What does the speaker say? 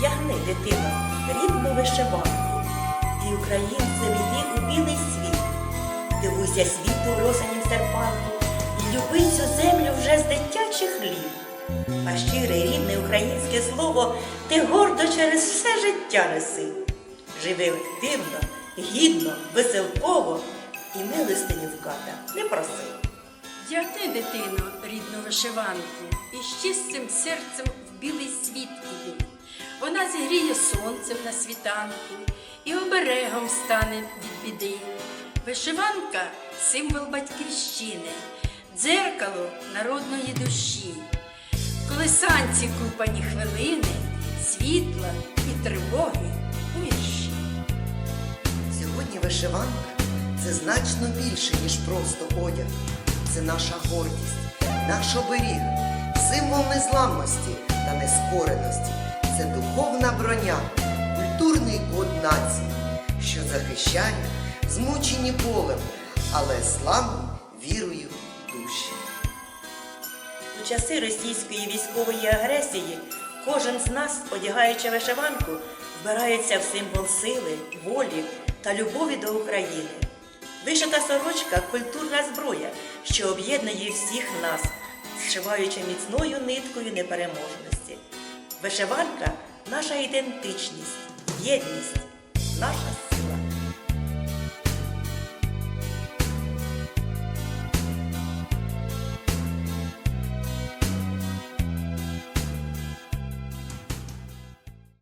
дитино, рідну вишиванку, і українцем йди у білий світ. Дивуйся світу росанім серпанку, і люби цю землю вже з дитячих літ. А щире рідне українське слово ти гордо через все життя неси. Живи активно, гідно, веселково і милостиню в ката не проси. Дягни, дитино, рідну вишиванку, і з чистим серцем зігріє сонцем на світанку і оберегом стане від біди. Вишиванка символ батьківщини, дзеркало народної душі. Колесанці купані хвилини, світла і тривоги у вірші. Сьогодні вишиванка це значно більше, ніж просто одяг. Це наша гордість, наш оберіг, символ незламності та нескореності. Це духовна броня, культурний код нації, що захищає змучені болем, але славу вірою душі. У часи російської військової агресії кожен з нас, одягаючи вишиванку, вбирається в символ сили, волі та любові до України. Вишита сорочка культурна зброя, що об'єднує всіх нас, зшиваючи міцною ниткою непереможності. Вишиванка наша ідентичність, єдність, наша сила.